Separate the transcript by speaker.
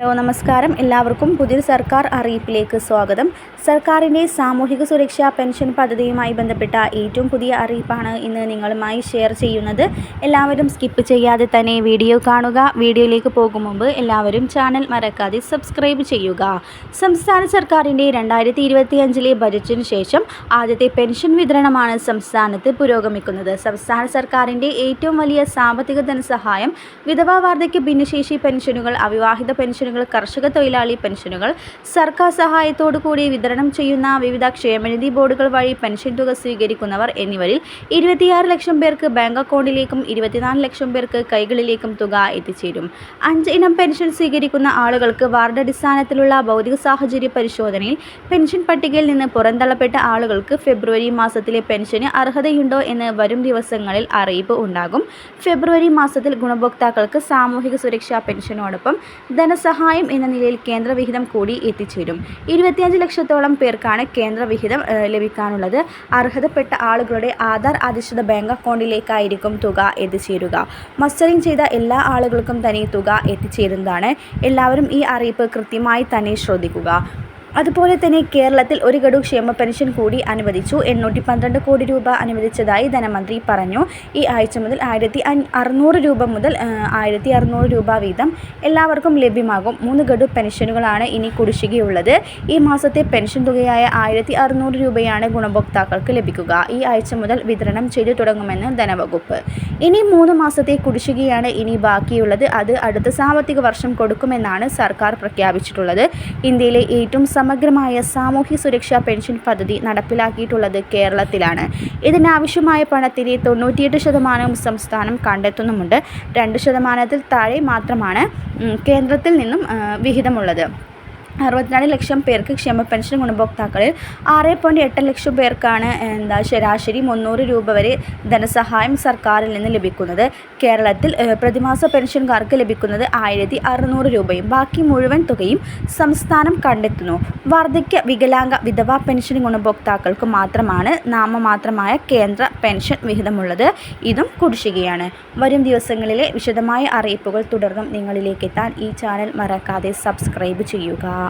Speaker 1: Hello നമസ്കാരം. എല്ലാവർക്കും പുതിയൊരു സർക്കാർ അറിയിപ്പിലേക്ക് സ്വാഗതം. സർക്കാരിന്റെ സാമൂഹിക സുരക്ഷാ പെൻഷൻ പദ്ധതിയുമായി ബന്ധപ്പെട്ട ഏറ്റവും പുതിയ അറിയിപ്പാണ് ഇന്ന് നിങ്ങളുമായി ഷെയർ ചെയ്യുന്നത്. എല്ലാവരും സ്കിപ്പ് ചെയ്യാതെ തന്നെ വീഡിയോ കാണുക. വീഡിയോയിലേക്ക് പോകും മുമ്പ് എല്ലാവരും ചാനൽ മറക്കാതെ സബ്സ്ക്രൈബ് ചെയ്യുക. സംസ്ഥാന സർക്കാരിന്റെ രണ്ടായിരത്തി ഇരുപത്തി അഞ്ചിലെ ബജറ്റിന് ശേഷം ആദ്യത്തെ പെൻഷൻ വിതരണമാണ് സംസ്ഥാനത്ത് പുരോഗമിക്കുന്നത്. സംസ്ഥാന സർക്കാരിന്റെ ഏറ്റവും വലിയ സാമ്പത്തിക ധനസഹായം വിധവാ വാർദ്ധക്യ ഭിന്നശേഷി പെൻഷനുകൾ അവിവാഹിത പെൻഷനുകൾ കർഷക തൊഴിലാളി പെൻഷനുകൾ സർക്കാർ സഹായത്തോടു കൂടി വിതരണം ചെയ്യുന്ന വിവിധ ക്ഷേമനിധി ബോർഡുകൾ വഴി പെൻഷൻ തുക സ്വീകരിക്കുന്നവർ എന്നിവരിൽ ഇരുപത്തിയാറ് ലക്ഷം പേർക്ക് ബാങ്ക് അക്കൗണ്ടിലേക്കും ഇരുപത്തിനാല് ലക്ഷം പേർക്ക് കൈകളിലേക്കും തുക എത്തിച്ചേരും. അഞ്ച് ഇനം പെൻഷൻ സ്വീകരിക്കുന്ന ആളുകൾക്ക് വാർഡ് അടിസ്ഥാനത്തിലുള്ള ഭൗതിക സാഹചര്യ പരിശോധനയിൽ പെൻഷൻ പട്ടികയിൽ നിന്ന് പുറന്തള്ളപ്പെട്ട ആളുകൾക്ക് ഫെബ്രുവരി മാസത്തിലെ പെൻഷന് അർഹതയുണ്ടോ എന്ന് വരും ദിവസങ്ങളിൽ അറിയിപ്പ് ഉണ്ടാകും. ഫെബ്രുവരി മാസത്തിൽ ഗുണഭോക്താക്കൾക്ക് സാമൂഹിക സുരക്ഷാ പെൻഷനോടൊപ്പം ധനസഹായം എന്ന നിലയിൽ കേന്ദ്രവിഹിതം കൂടി എത്തിച്ചേരും. ഇരുപത്തിയഞ്ച് ലക്ഷത്തോളം പേർക്കാണ് കേന്ദ്രവിഹിതം ലഭിക്കാനുള്ളത്. അർഹതപ്പെട്ട ആളുകളുടെ ആധാർ അധിഷ്ഠിത ബാങ്ക് അക്കൗണ്ടിലേക്കായിരിക്കും തുക എത്തിച്ചേരുക. മസ്റ്ററിംഗ് ചെയ്ത എല്ലാ ആളുകൾക്കും തന്നെ തുക എത്തിച്ചേരുന്നതാണ്. എല്ലാവരും ഈ അറിയിപ്പ് കൃത്യമായി തന്നെ ശ്രദ്ധിക്കുക. അതുപോലെ തന്നെ കേരളത്തിൽ ഒരു ഗഡു ക്ഷേമ പെൻഷൻ കൂടി അനുവദിച്ചു. എണ്ണൂറ്റി പന്ത്രണ്ട് കോടി രൂപ അനുവദിച്ചതായി ധനമന്ത്രി പറഞ്ഞു. ഈ ആഴ്ച മുതൽ ആയിരത്തി അറുന്നൂറ് രൂപ മുതൽ ആയിരത്തി അറുന്നൂറ് രൂപ വീതം എല്ലാവർക്കും ലഭ്യമാകും. മൂന്ന് ഗഡു പെൻഷനുകളാണ് ഇനി കുടിശ്ശികയുള്ളത്. ഈ മാസത്തെ പെൻഷൻ തുകയായ ആയിരത്തി അറുന്നൂറ് രൂപയാണ് ഗുണഭോക്താക്കൾക്ക് ലഭിക്കുക. ഈ ആഴ്ച മുതൽ വിതരണം ചെയ്തു തുടങ്ങുമെന്ന് ധനവകുപ്പ്. ഇനി മൂന്ന് മാസത്തെ കുടിശ്ശികയാണ് ഇനി ബാക്കിയുള്ളത്. അത് അടുത്ത സാമ്പത്തിക വർഷം കൊടുക്കുമെന്നാണ് സർക്കാർ പ്രഖ്യാപിച്ചിട്ടുള്ളത്. ഇന്ത്യയിലെ ഏറ്റവും സമഗ്രമായ സാമൂഹ്യ സുരക്ഷാ പെൻഷൻ പദ്ധതി നടപ്പിലാക്കിയിട്ടുള്ളത് കേരളത്തിലാണ്. ഇതിനാവശ്യമായ പണത്തിന്റെ തൊണ്ണൂറ്റിയെട്ട് ശതമാനവും സംസ്ഥാനം കണ്ടെത്തുന്നുമുണ്ട്. രണ്ട് ശതമാനത്തിൽ താഴെ മാത്രമാണ് കേന്ദ്രത്തിൽ നിന്നും വിഹിതമുള്ളത്. അറുപത്തിനാല് ലക്ഷം പേർക്ക് ക്ഷേമ പെൻഷൻ ഗുണഭോക്താക്കളിൽ ആറ് പോയിന്റ് എട്ട് ലക്ഷം പേർക്കാണ് എന്താ ശരാശരി മുന്നൂറ് രൂപ വരെ ധനസഹായം സർക്കാരിൽ നിന്ന് ലഭിക്കുന്നത്. കേരളത്തിൽ പ്രതിമാസ പെൻഷൻകാർക്ക് ലഭിക്കുന്നത് ആയിരത്തി അറുന്നൂറ് രൂപയും ബാക്കി മുഴുവൻ തുകയും സംസ്ഥാനം കണ്ടെത്തുന്നു. വാർദ്ധക്യ വികലാംഗ വിധവാ പെൻഷൻ ഗുണഭോക്താക്കൾക്ക് മാത്രമാണ് നാമമാത്രമായ കേന്ദ്ര പെൻഷൻ വിഹിതമുള്ളത്. ഇതും കുടിശ്ശികയാണ്. വരും ദിവസങ്ങളിലെ വിശദമായ അറിയിപ്പുകൾ തുടർന്നും നിങ്ങളിലേക്ക് എത്താൻ ഈ ചാനൽ മറക്കാതെ സബ്സ്ക്രൈബ് ചെയ്യുക.